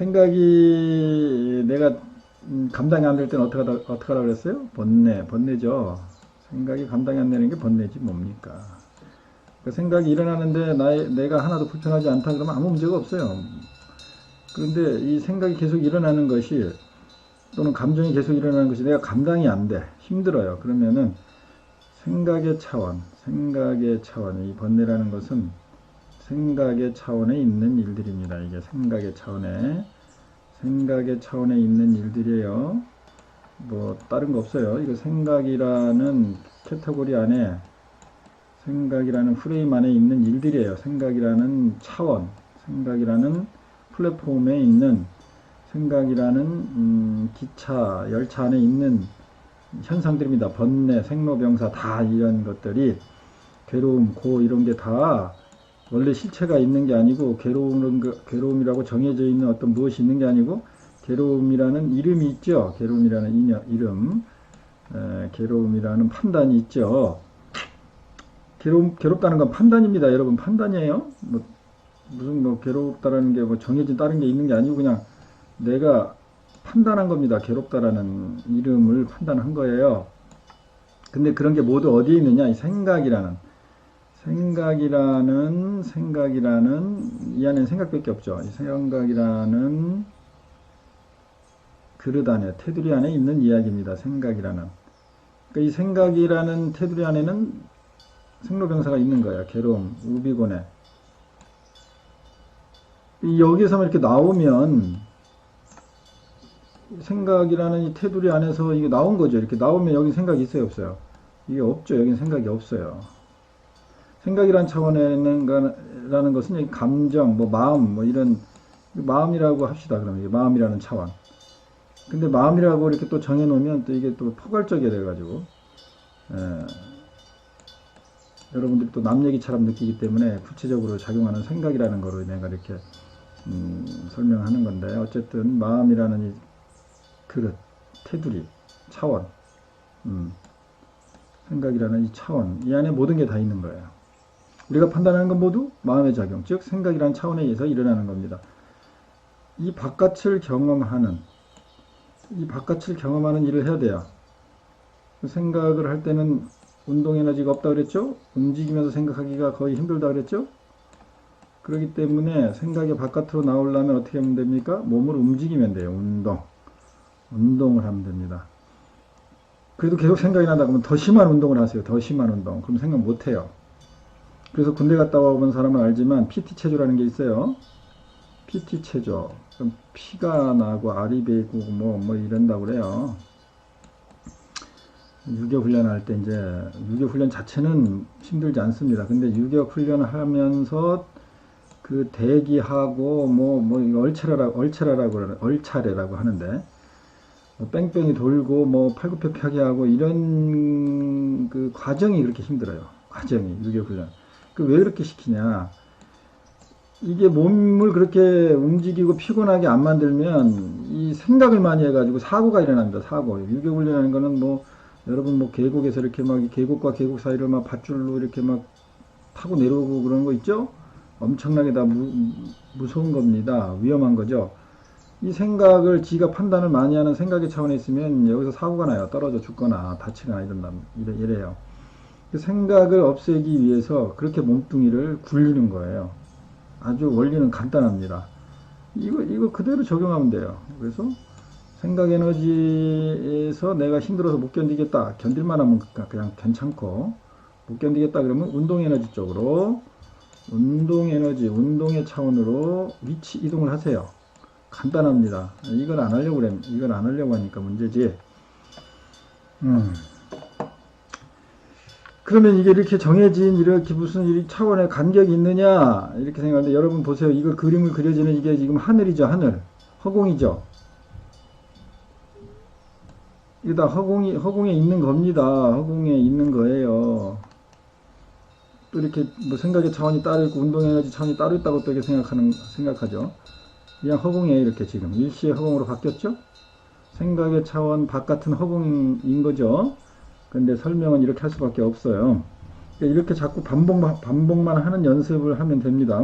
생각이 내가 음, 감당이 안 될 때는 하다, 어떻게 하라 그랬어요? 번뇌, 번뇌죠. 생각이 감당이 안 되는 게 번뇌지 뭡니까? 그 생각이 일어나는데 나의, 내가 하나도 불편하지 않다 그러면 아무 문제가 없어요. 그런데 이 생각이 계속 일어나는 것이 또는 감정이 계속 일어나는 것이 내가 감당이 안 돼. 힘들어요. 그러면은 생각의 차원, 생각의 차원, 이 번뇌라는 것은 생각의 차원에 있는 일들입니다. 이게 생각의 차원에, 생각의 차원에 있는 일들이에요. 뭐, 다른 거 없어요. 이거 생각이라는 캐터고리 안에, 생각이라는 프레임 안에 있는 일들이에요. 생각이라는 차원, 생각이라는 플랫폼에 있는 생각이라는 음, 기차, 열차 안에 있는 현상들입니다. 번뇌, 생로병사 다 이런 것들이 괴로움, 고 이런 게 다 원래 실체가 있는 게 아니고 괴로움, 괴로움이라고 정해져 있는 어떤 무엇이 있는 게 아니고 괴로움이라는 이름이 있죠. 괴로움이라는 이녀, 이름, 에, 괴로움이라는 판단이 있죠. 괴롭, 괴롭다는 건 판단입니다. 여러분 판단이에요. 뭐 무슨 뭐 괴롭다라는 게 뭐 정해진 다른 게 있는 게 아니고 그냥 내가 판단한 겁니다. 괴롭다라는 이름을 판단한 거예요. 근데 그런 게 모두 어디에 있느냐? 이 생각이라는 생각이라는 생각이라는 이 안에 생각밖에 없죠. 이 생각이라는 그릇 안에 테두리 안에 있는 이야기입니다. 생각이라는 그러니까 이 생각이라는 테두리 안에는 생로병사가 있는 거예요. 괴로움, 우비고뇌. 이 여기서 이렇게 나오면 생각이라는 이 테두리 안에서 이게 나온 거죠. 이렇게 나오면 여기 생각이 있어요, 없어요? 이게 없죠. 여기는 생각이 없어요. 생각이란 차원에는 라는 것은 감정, 뭐 마음, 뭐 이런 마음이라고 합시다. 그러면 마음이라는 차원. 근데 마음이라고 이렇게 또 정해놓으면 또 이게 또 포괄적이 돼가지고 예, 여러분들이 또 남 얘기처럼 느끼기 때문에 구체적으로 작용하는 생각이라는 거로 내가 이렇게 음, 설명하는 건데 어쨌든 마음이라는 이 그릇, 테두리, 차원, 음, 생각이라는 이 차원 이 안에 모든 게 다 있는 거예요. 우리가 판단하는 건 모두 마음의 작용, 즉 생각이라는 차원에 의해서 일어나는 겁니다. 이 바깥을 경험하는 이 바깥을 경험하는 일을 해야 돼요. 그 생각을 할 때는 운동 에너지가 없다 그랬죠? 움직이면서 생각하기가 거의 힘들다 그랬죠? 그렇기 때문에 생각이 바깥으로 나오려면 어떻게 하면 됩니까? 몸을 움직이면 돼요. 운동. 운동을 하면 됩니다. 그래도 계속 생각이 난다 그러면 더 심한 운동을 하세요. 더 심한 운동. 그럼 생각 못 해요. 그래서 군대 갔다 와본 사람은 알지만 PT 체조라는 게 있어요. PT 체조. 그럼 피가 나고 알이 배고 뭐, 뭐 이런다고 그래요. 유격 훈련할 때 이제 유격 훈련 자체는 힘들지 않습니다. 근데 유격 훈련을 하면서 그 대기하고 뭐뭐 얼차례라 얼차례라고 그러 얼차례라고 하는데 뭐 뺑뺑이 돌고 뭐 팔굽혀펴기 하고 이런 그 과정이 그렇게 힘들어요. 과정이 유격 훈련. 그왜 그렇게 시키냐? 이게 몸을 그렇게 움직이고 피곤하게 안 만들면 이 생각을 많이 해가지고 사고가 일어납니다. 사고. 유격 훈련하는 거는 뭐 여러분 뭐 계곡에서 이렇게 막 계곡과 계곡 사이를 막 밧줄로 이렇게 막 타고 내려오고 그러는 거 있죠? 엄청나게 다 무, 무서운 겁니다. 위험한 거죠. 이 생각을 지가 판단을 많이 하는 생각의 차원에 있으면 여기서 사고가 나요. 떨어져 죽거나 다치거나 이런다, 이래, 이래요. 그 생각을 없애기 위해서 그렇게 몸뚱이를 굴리는 거예요. 아주 원리는 간단합니다. 이거, 이거 그대로 적용하면 돼요. 그래서 생각 에너지에서 내가 힘들어서 못 견디겠다. 견딜만 하면 그냥 괜찮고, 못 견디겠다 그러면 운동 에너지 쪽으로, 운동 에너지, 운동의 차원으로 위치 이동을 하세요. 간단합니다. 이걸 안 하려고 그래. 이걸 안 하려고 하니까 문제지. 음. 그러면 이게 이렇게 정해진 이렇게 무슨 이 차원의 간격이 있느냐 이렇게 생각하는데 여러분 보세요. 이거 그림을 그려지는 이게 지금 하늘이죠, 하늘. 허공이죠. 이게 다 허공이 허공에 있는 겁니다. 허공에 있는 거예요. 또 이렇게 뭐 생각의 차원이 따로 있고 운동 에너지 차원이 따로 있다고 또 이렇게 생각하는 생각하죠. 그냥 허공에 이렇게 지금 일시의 허공으로 바뀌었죠? 생각의 차원 바깥은 허공인 거죠. 근데 설명은 이렇게 할 수밖에 없어요. 이렇게 자꾸 반복, 반복만 하는 연습을 하면 됩니다.